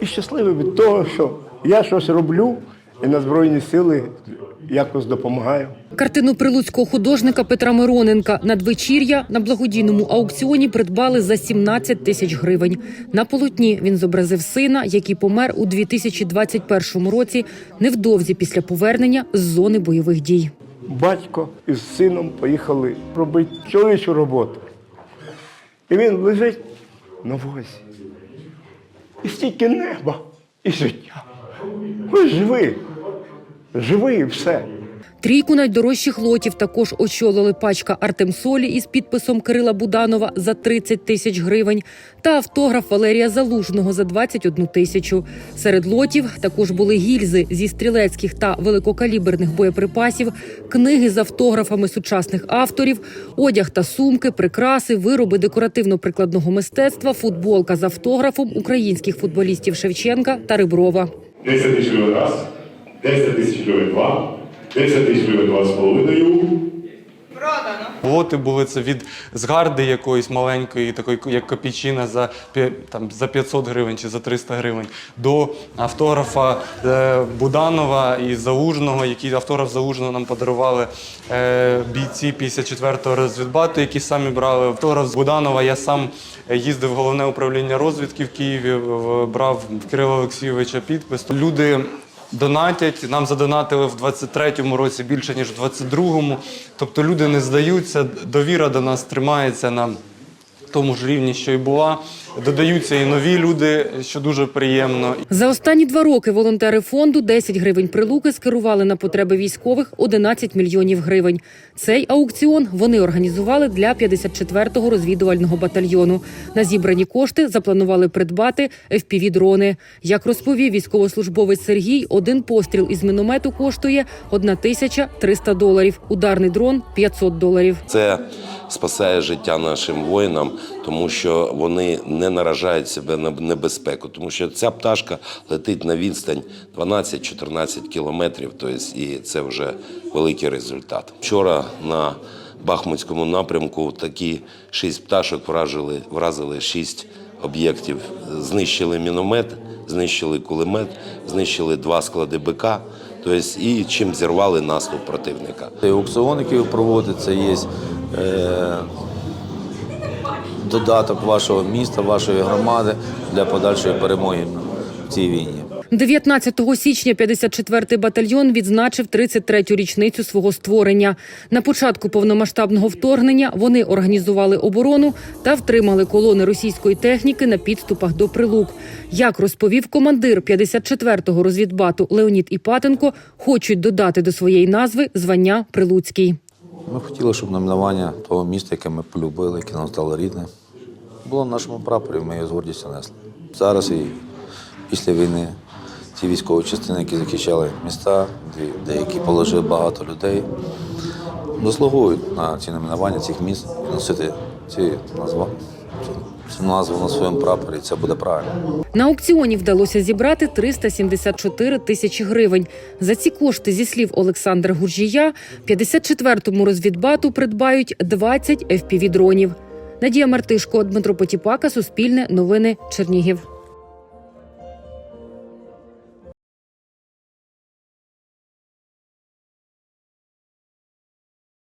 І щасливий від того, що я щось роблю і на Збройні сили якось допомагаю. Картину прилуцького художника Петра Мироненка надвечір'я на благодійному аукціоні придбали за 17 тисяч гривень. На полотні він зобразив сина, який помер у 2021 році, невдовзі після повернення з зони бойових дій. Батько із сином поїхали робити чоловічу роботу. І він лежить на возі. І стільки неба і життя. Ви живий. Живий і все. Трійку найдорожчих лотів також очолили пачка Артемсолі із підписом Кирила Буданова за 30 тисяч гривень та автограф Валерія Залужного за 21 тисячу. Серед лотів також були гільзи зі стрілецьких та великокаліберних боєприпасів, книги з автографами сучасних авторів, одяг та сумки, прикраси, вироби декоративно-прикладного мистецтва, футболка з автографом українських футболістів Шевченка та Риброва. 10 тисяч раз, 10 тисяч два, 10 тисяч гривень два з половиною. Лоти були це від згарди якоїсь маленької, такої як копійчина за пі- там за 500 гривень чи за 300 гривень, до автографа е, Буданова і Залужного, який автограф Залужного нам подарували е, бійці 54-го розвідбату, які самі брали автограф з Буданова. Я сам їздив в головне управління розвідки в Києві, в- брав в Кирила Олексійовича підпис. Люди донатять. Нам задонатили в 23-му році більше, ніж в 22-му. Тобто люди не здаються, довіра до нас тримається на тому ж рівні, що і була. Додаються і нові люди, що дуже приємно. За останні два роки волонтери фонду 10 гривень прилуки скерували на потреби військових 11 мільйонів гривень. Цей аукціон вони організували для 54-го розвідувального батальйону. На зібрані кошти запланували придбати FPV-дрони. Як розповів військовослужбовець Сергій, один постріл із міномету коштує 1300 доларів. Ударний дрон 500 доларів. Це спасає життя нашим воїнам, тому що вони не наражають себе на небезпеку, тому що ця пташка летить на відстань 12-14 кілометрів. Тобто, і це вже великий результат. Вчора на Бахмутському напрямку такі шість пташок вражили, вразили шість об'єктів. Знищили міномет, знищили кулемет, знищили два склади БК. Тобто, і чим зірвали наступ противника. Аукціон, який це є е, додаток вашого міста, вашої громади для подальшої перемоги в цій війні. 19 січня 54-й батальйон відзначив 33-ю річницю свого створення. На початку повномасштабного вторгнення вони організували оборону та втримали колони російської техніки на підступах до прилук. Як розповів командир 54-го розвідбату Леонід Іпатенко, хочуть додати до своєї назви звання Прилуцький. Ми хотіли, щоб номінування того міста, яке ми полюбили, яке нам стало рідне, було на нашому прапорі, ми його з гордістю несли. Зараз і після війни ті військові частини, які захищали міста, деякі положили багато людей, заслуговують на ці номінування цих міст носити ці назва, цю назву на своєму прапорі. Це буде правильно. На аукціоні вдалося зібрати 374 тисячі гривень. За ці кошти, зі слів Олександра Гуржія, 54-му розвідбату придбають 20 FPV-дронів. Надія Мартишко, Дмитро Потіпака, Суспільне, Новини, Чернігів.